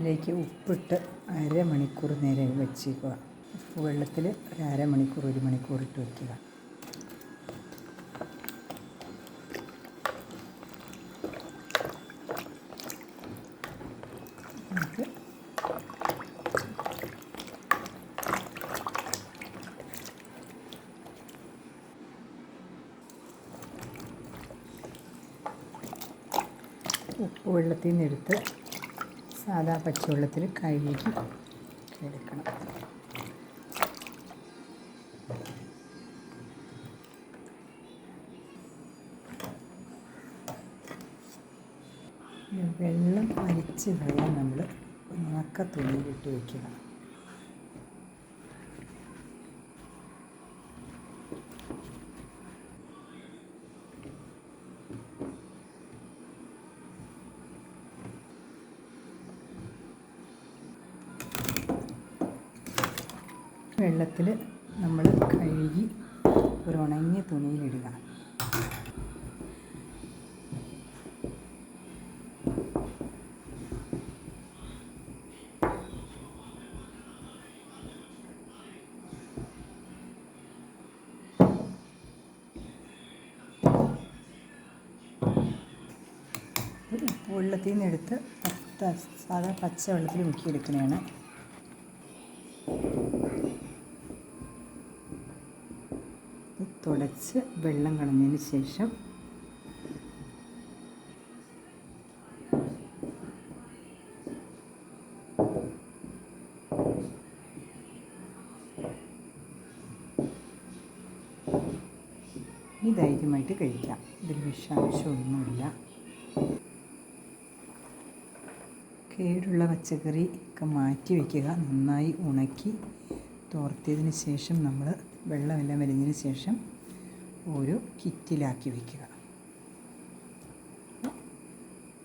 ഇതിലേക്ക് ഉപ്പിട്ട് അരമണിക്കൂർ നേരം വെച്ചേക്കുക ഉപ്പ് വെള്ളത്തിൽ ഒരു അരമണിക്കൂർ ഒരു മണിക്കൂർ ഇട്ട് വയ്ക്കുക. ഉപ്പ് വെള്ളത്തിൽ നിന്ന് എടുത്ത് സാദാ പച്ചവെള്ളത്തിൽ കഴുകി എടുക്കണം. വെള്ളം അരിച്ച് വെള്ളം നമ്മൾ ഉണക്ക തുണിയിലിട്ട് വയ്ക്കുക വെള്ളത്തിൽ നമ്മൾ കഴുകി ഒരു ഉണങ്ങിയ തുണിയിലിടുക വെള്ളത്തിൽ നിന്ന് എടുത്ത് സാധാ പച്ച വെള്ളത്തിൽ മുക്കിയെടുക്കണതാണ് തുടച്ച് വെള്ളം കളഞ്ഞതിന് ശേഷം ഈ ധൈര്യമായിട്ട് കഴിക്കാം ഇതിൽ വിഷാംശമൊന്നുമില്ല. കേടുള്ള പച്ചക്കറി ഒക്കെ മാറ്റി വയ്ക്കുക നന്നായി ഉണക്കി തോർത്തിയതിന് ശേഷം നമ്മൾ വെള്ളമെല്ലാം വലിഞ്ഞതിന് ശേഷം ഒരു കിറ്റിലാക്കി വയ്ക്കുക.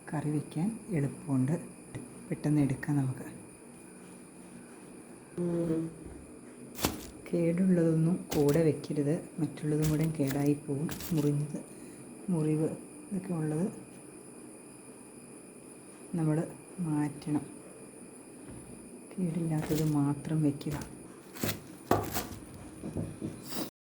കറി വയ്ക്കാൻ എളുപ്പമുണ്ട്. പെട്ടെന്ന് എടുക്കാം നമുക്ക്. കേടുള്ളതൊന്നും കൂടെ വെക്കരുത്. മറ്റുള്ളതും കൂടെ കേടായി പോകും മുറിഞ്ഞത് മുറിവ് ഇതൊക്കെ ഉള്ളത് നമ്മൾ മാറ്റണം. കേടില്ലാത്തത് മാത്രം വയ്ക്കുക